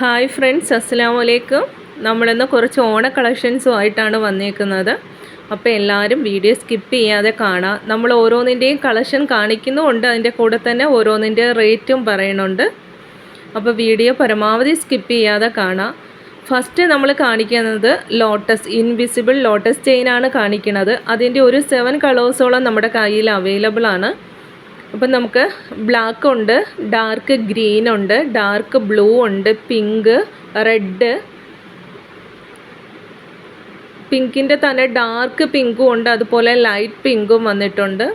Hi friends അസ്സാം വലൈക്കും നമ്മളിന്ന് കുറച്ച് ഓണ കളക്ഷൻസും ആയിട്ടാണ് വന്നേക്കുന്നത്. അപ്പോൾ എല്ലാവരും വീഡിയോ സ്കിപ്പ് ചെയ്യാതെ കാണാം. നമ്മൾ ഓരോന്നിന്റെയും കളക്ഷൻ കാണിക്കുന്നുമുണ്ട്. അതിന്റെ കൂടെ തന്നെ ഓരോന്നിന്റെ റേറ്റും പറയുന്നുണ്ട്. അപ്പോൾ വീഡിയോ പരമാവധി സ്കിപ്പ് ചെയ്യാതെ കാണാം. ഫസ്റ്റ് നമ്മൾ കാണിക്കുന്നത് ലോട്ടസ് ഇൻവിസിബിൾ ലോട്ടസ് ചെയിനാണ് കാണിക്കുന്നത്. അതിന്റെ ഒരു സെവൻ കളേഴ്സോളം നമ്മുടെ കയ്യിൽ അവൈലബിൾ ആണ്. അപ്പം നമുക്ക് ബ്ലാക്ക് ഉണ്ട് ഡാർക്ക് ഗ്രീൻ ഉണ്ട് ഡാർക്ക് ബ്ലൂ ഉണ്ട് പിങ്ക് റെഡ് പിങ്കിന്റെ തന്നെ ഡാർക്ക് പിങ്കും ഉണ്ട് അതുപോലെ ലൈറ്റ് പിങ്കും വന്നിട്ടുണ്ട്.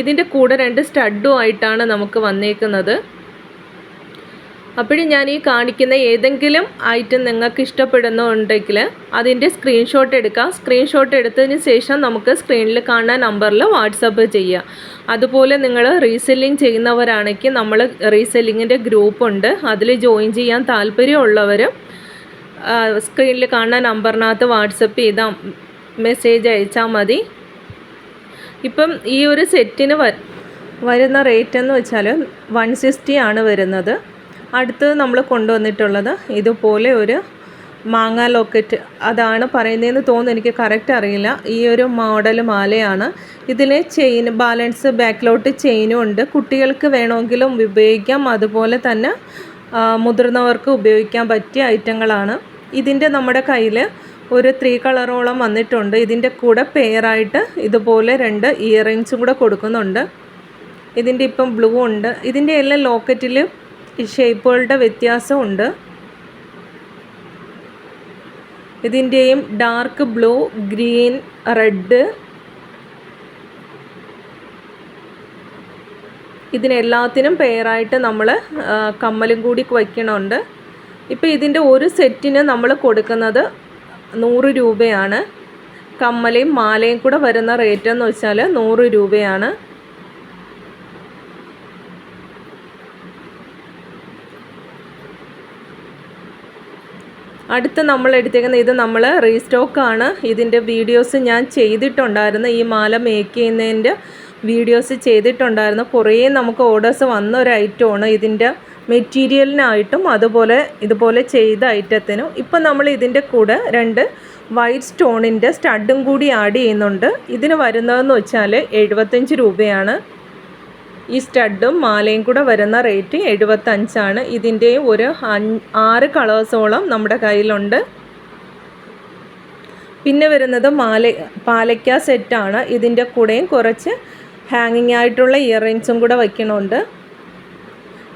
ഇതിന്റെ കൂടെ രണ്ട് സ്റ്റഡും ആയിട്ടാണ് നമുക്ക് വന്നേക്കുന്നത്. അപ്പോഴും ഞാൻ ഈ കാണിക്കുന്ന ഏതെങ്കിലും ഐറ്റം നിങ്ങൾക്ക് ഇഷ്ടപ്പെടുന്നുണ്ടെങ്കിൽ അതിന്റെ സ്ക്രീൻഷോട്ട് എടുക്കാം. സ്ക്രീൻഷോട്ട് എടുത്തതിന് ശേഷം നമുക്ക് സ്ക്രീനിൽ കാണുന്ന നമ്പറിൽ വാട്സപ്പ് ചെയ്യുക. അതുപോലെ നിങ്ങൾ റീസെല്ലിംഗ് ചെയ്യുന്നവരാണെങ്കിൽ നമ്മൾ റീസെല്ലിങ്ങിന്റെ ഗ്രൂപ്പുണ്ട് അതിൽ ജോയിൻ ചെയ്യാൻ താല്പര്യമുള്ളവരും സ്ക്രീനിൽ കാണുന്ന നമ്പറിനകത്ത് വാട്സപ്പ് ചെയ്താൽ മെസ്സേജ് അയച്ചാൽ മതി. ഇപ്പം ഈ ഒരു സെറ്റിന് വരുന്ന റേറ്റ് എന്ന് വെച്ചാൽ വൺ സിക്സ്റ്റി ആണ് വരുന്നത്. അടുത്ത് നമ്മൾ കൊണ്ടുവന്നിട്ടുള്ളത് ഇതുപോലെ ഒരു മാങ്ങ ലോക്കറ്റ്. അതാണ് പറയുന്നതെന്ന് തോന്നുന്നു. എനിക്ക് കറക്റ്റ് അറിയില്ല. ഈ ഒരു മോഡൽ മാലയാണ്. ഇതിൽ ചെയിൻ ബാലൻസ് ബാക്കിലോട്ട് ചെയിനും ഉണ്ട്. കുട്ടികൾക്ക് വേണമെങ്കിലും ഉപയോഗിക്കാം. അതുപോലെ തന്നെ മുതിർന്നവർക്ക് ഉപയോഗിക്കാൻ പറ്റിയ ഐറ്റങ്ങളാണ് ഇതിന്റെ നമ്മുടെ കയ്യിൽ ഒരു ത്രീ കളറോളം വന്നിട്ടുണ്ട്. ഇതിന്റെ കൂടെ പെയറായിട്ട് ഇതുപോലെ രണ്ട് ഇയറിങ്സും കൂടെ കൊടുക്കുന്നുണ്ട്. ഇതിന്റെ ഇപ്പം ബ്ലൂ ഉണ്ട്. ഇതിന്റെ എല്ലാം ലോക്കറ്റിൽ ഷേപ്പുകളുടെ വ്യത്യാസമുണ്ട്. ഇതിന്റെയും ഡാർക്ക് ബ്ലൂ ഗ്രീൻ റെഡ് ഇതിനെല്ലാത്തിനും പെയറായിട്ട് നമ്മൾ കമ്മലും കൂടി വയ്ക്കണമുണ്ട് ഇപ്പോൾ ഇതിന്റെ ഒരു സെറ്റിന് നമ്മൾ കൊടുക്കുന്നത് നൂറ് രൂപയാണ്. കമ്മലയും മാലയും കൂടെ വരുന്ന റേറ്റ് എന്ന് വെച്ചാൽ നൂറ് രൂപയാണ്. അടുത്ത് നമ്മൾ എടുത്തേക്കുന്ന ഇത് നമ്മൾ റീസ്റ്റോക്കാണ്. ഇതിന്റെ വീഡിയോസ് ഞാൻ ചെയ്തിട്ടുണ്ടായിരുന്നു. ഈ മാല മേക്ക് ചെയ്യുന്നതിന്റെ വീഡിയോസ് ചെയ്തിട്ടുണ്ടായിരുന്നു. കുറേ നമുക്ക് ഓർഡേഴ്സ് വന്ന ഒരു ഐറ്റമാണ് ഇതിന്റെ മെറ്റീരിയലിനായിട്ടും അതുപോലെ ഇതുപോലെ ചെയ്ത ഐറ്റത്തിനും. ഇപ്പം നമ്മൾ ഇതിന്റെ കൂടെ രണ്ട് വൈറ്റ് സ്റ്റോണിന്റെ സ്റ്റഡും കൂടി ആഡ് ചെയ്യുന്നുണ്ട്. ഇതിന് വരുന്നതെന്ന് വെച്ചാൽ എഴുപത്തഞ്ച് രൂപയാണ്. ഈ സ്റ്റഡും മാലയും കൂടെ വരുന്ന റേറ്റ് എഴുപത്തഞ്ചാണ്. ഇതിന്റെയും ഒരു ആറ് കളേഴ്സോളം നമ്മുടെ കയ്യിലുണ്ട്. പിന്നെ വരുന്നത് മാല പാലയ്ക്ക സെറ്റാണ്. ഇതിന്റെ കൂടെയും കുറച്ച് ഹാങ്ങിങ് ആയിട്ടുള്ള ഇയറിങ്സും കൂടെ വയ്ക്കണമുണ്ട്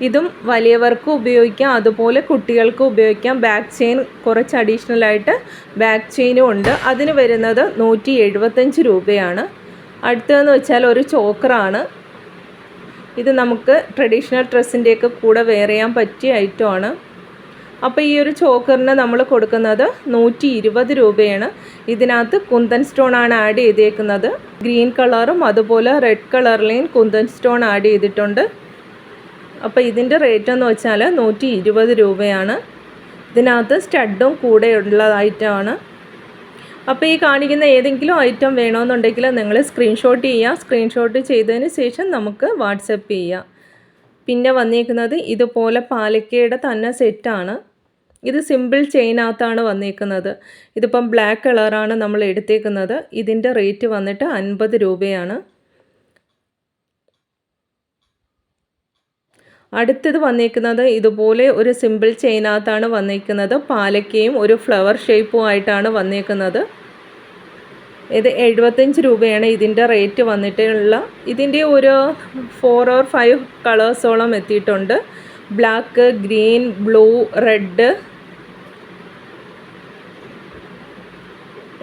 ഇതും വലിയവർക്ക് ഉപയോഗിക്കാം. അതുപോലെ കുട്ടികൾക്ക് ഉപയോഗിക്കാം. ബാക്ക് ചെയിൻ കുറച്ച് അഡീഷണൽ ആയിട്ട് ബാക്ക് ചെയിനും ഉണ്ട്. അതിന് വരുന്നത് നൂറ്റി എഴുപത്തഞ്ച് രൂപയാണ്. അടുത്തതെന്ന് വെച്ചാൽ ഒരു ചോക്കറാണ്. ഇത് നമുക്ക് ട്രഡീഷണൽ ഡ്രസ്സിന്റെയൊക്കെ കൂടെ വെയർ ചെയ്യാൻ പറ്റിയ ഐറ്റമാണ് അപ്പോൾ ഈ ഒരു ചോക്കറിന് നമ്മൾ കൊടുക്കുന്നത് നൂറ്റി ഇരുപത് രൂപയാണ്. ഇതിനകത്ത് കുന്തൻ സ്റ്റോൺ ആണ് ആഡ് ചെയ്തേക്കുന്നത്. ഗ്രീൻ കളറും അതുപോലെ റെഡ് കളറിലെയും കുന്തൻ സ്റ്റോൺ ആഡ് ചെയ്തിട്ടുണ്ട്. അപ്പോൾ ഇതിന്റെ റേറ്റ് എന്ന് വെച്ചാൽ നൂറ്റി രൂപയാണ്. ഇതിനകത്ത് സ്റ്റഡും കൂടെ ഉള്ള ഐറ്റമാണ് അപ്പോൾ ഈ കാണിക്കുന്ന ഏതെങ്കിലും ഐറ്റം വേണമെന്നുണ്ടെങ്കിൽ നിങ്ങൾ സ്ക്രീൻഷോട്ട് ചെയ്യുക. സ്ക്രീൻഷോട്ട് ചെയ്തതിന് ശേഷം നമുക്ക് വാട്സപ്പ് ചെയ്യാം. പിന്നെ വന്നിരിക്കുന്നത് ഇതുപോലെ പാലക്കയുടെ തന്നെ സെറ്റാണ് ഇത് സിമ്പിൾ ചെയിനകത്താണ് വന്നിരിക്കുന്നത് ഇതിപ്പം ബ്ലാക്ക് കളറാണ് നമ്മൾ എടുത്തേക്കുന്നത്. ഇതിന്റെ റേറ്റ് വന്നിട്ട് അൻപത് രൂപയാണ്. അടുത്തത് വന്നിരിക്കുന്നത് ഇതുപോലെ ഒരു സിമ്പിൾ ചെയിനകത്താണ് വന്നിരിക്കുന്നത് പാലക്കയും ഒരു ഫ്ലവർ ഷേപ്പും ആയിട്ടാണ് വന്നിരിക്കുന്നത് ഇത് എഴുപത്തഞ്ച് രൂപയാണ് ഇതിന്റെ റേറ്റ് വന്നിട്ടുള്ള. ഇതിന്റെ ഒരു ഫോർ ഓർ ഫൈവ് കളേഴ്സോളം എത്തിയിട്ടുണ്ട്. ബ്ലാക്ക് ഗ്രീൻ ബ്ലൂ റെഡ്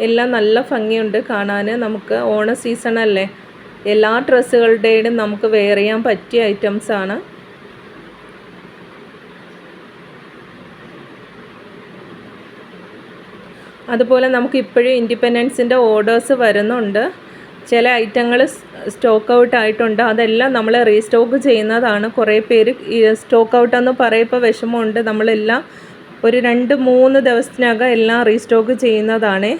എല്ലാം നല്ല ഭംഗിയുണ്ട് കാണാൻ നമുക്ക് ഓണ സീസണല്ലേ എല്ലാ ഡ്രസ്സുകളുടെയും നമുക്ക് വെയർ ചെയ്യാൻ പറ്റിയ ഐറ്റംസാണ് അതുപോലെ നമുക്ക് ഇപ്പോഴും ഇൻഡിപെൻഡൻസിന്റെ ഓർഡേഴ്സ് വരുന്നുണ്ട്. ചില ഐറ്റങ്ങൾ സ്റ്റോക്ക് ഔട്ട് ആയിട്ടുണ്ട്. അതെല്ലാം നമ്മൾ റീസ്റ്റോക്ക് ചെയ്യുന്നതാണ്. കുറേ പേര് സ്റ്റോക്ക് ഔട്ട് എന്ന് പറയുമ്പോൾ വിഷമമുണ്ട്. നമ്മളെല്ലാം ഒരു രണ്ട് മൂന്ന് ദിവസത്തിനകം എല്ലാം റീസ്റ്റോക്ക് ചെയ്യുന്നതാണ്.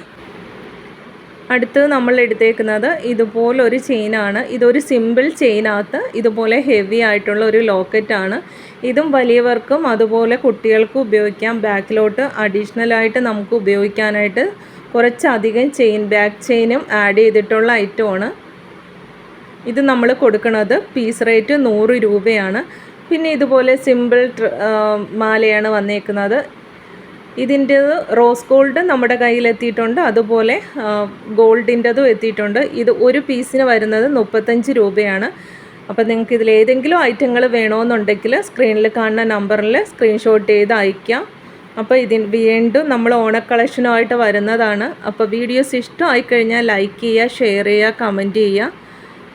അടുത്ത് നമ്മൾ എടുത്തേക്കുന്നത് ഇതുപോലൊരു ചെയിനാണ്. ഇതൊരു സിമ്പിൾ ചെയിനകത്ത് ഇതുപോലെ ഹെവി ആയിട്ടുള്ള ഒരു ലോക്കറ്റാണ് ഇതും വലിയവർക്കും അതുപോലെ കുട്ടികൾക്കും ഉപയോഗിക്കാം. ബാക്കിലോട്ട് അഡീഷണലായിട്ട് നമുക്ക് ഉപയോഗിക്കാനായിട്ട് കുറച്ചധികം ചെയിൻ ബാക്ക് ചെയിനും ആഡ് ചെയ്തിട്ടുള്ള ഐറ്റമാണ് ഇത് നമ്മൾ കൊടുക്കുന്നത് പീസ് റേറ്റ് നൂറ് രൂപയാണ്. പിന്നെ ഇതുപോലെ സിമ്പിൾ മാലയാണ് വന്നേക്കുന്നത്. ഇതിന്റെ റോസ് ഗോൾഡ് നമ്മുടെ കയ്യിലെത്തിയിട്ടുണ്ട് അതുപോലെ ഗോൾഡിന്റെതും എത്തിയിട്ടുണ്ട്. ഇത് ഒരു പീസിന് വരുന്നത് മുപ്പത്തഞ്ച് രൂപയാണ്. അപ്പോൾ നിങ്ങൾക്ക് ഇതിൽ ഏതെങ്കിലും ഐറ്റങ്ങൾ വേണമെന്നുണ്ടെങ്കിൽ സ്ക്രീനിൽ കാണുന്ന നമ്പറിൽ സ്ക്രീൻഷോട്ട് ചെയ്ത് അയക്കാം അപ്പോൾ ഇതിന് വീണ്ടും നമ്മൾ ഓണ കളക്ഷനുമായിട്ട് വരുന്നതാണ്. അപ്പോൾ വീഡിയോസ് ഇഷ്ടമായി കഴിഞ്ഞാൽ ലൈക്ക് ചെയ്യുക ഷെയർ ചെയ്യുക കമന്റ് ചെയ്യുക.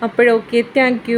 അപ്പോഴൊക്കെ താങ്ക്